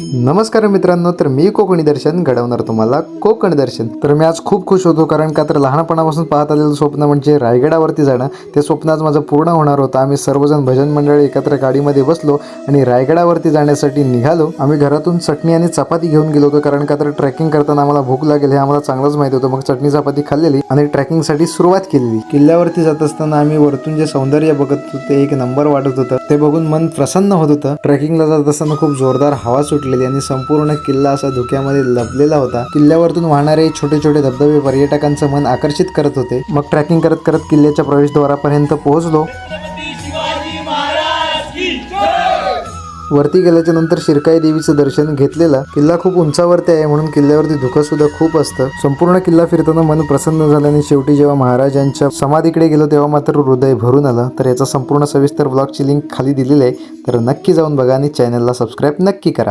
नमस्कार मित्रांनो तर मी कोकणी दर्शन घडवणार तुम्हाला कोकण दर्शन. तर मी आज खूप खुश होतो कारण का तर लहानपणापासून पाहत आलेलं स्वप्न म्हणजे रायगडावरती जाणं. ते स्वप्न आज माझं पूर्ण होणार होतं. आम्ही सर्वजण भजन मंडळी एकत्र गाडीमध्ये बसलो आणि रायगडावरती जाण्यासाठी निघालो. आम्ही घरातून चटणी आणि चपाती घेऊन गेलो होतो कारण का तर ट्रेकिंग करताना आम्हाला भूक लागेल हे आम्हाला चांगलंच माहिती होतं. मग चटणी चपाती खाल्लेली आणि ट्रेकिंगसाठी सुरुवात केलेली. किल्ल्यावरती जात असताना आम्ही वरतून जे सौंदर्य बघत होतो ते एक नंबर वाटत होतं. ते बघून मन प्रसन्न होत होतं. ट्रेकिंगला जात असताना खूप जोरदार हवा सुटली. सुटलेली आणि संपूर्ण किल्ला असा धुक्यामध्ये लपलेला होता. किल्ल्यावरतून वाहणारे छोटे छोटे धबधबे पर्यटकांचं मन आकर्षित करत होते. मग ट्रॅकिंग करत करत किल्ल्याच्या प्रवेशद्वारापर्यंत पोहोचलो. वरती गेल्याच्यानंतर शिरकाई देवीचं दर्शन घेतलेलं. किल्ला खूप उंचावरती आहे म्हणून किल्ल्यावरती धुकं सुद्धा खूप असतं. संपूर्ण किल्ला फिरताना मन प्रसन्न झालं आणि शेवटी जेव्हा महाराजांच्या समाधीकडे गेलो तेव्हा मात्र हृदय भरून आलं. तर याचा संपूर्ण सविस्तर ब्लॉगची लिंक खाली दिलेली आहे. तर नक्की जाऊन बघा आणि चॅनलला सबस्क्राईब नक्की करा.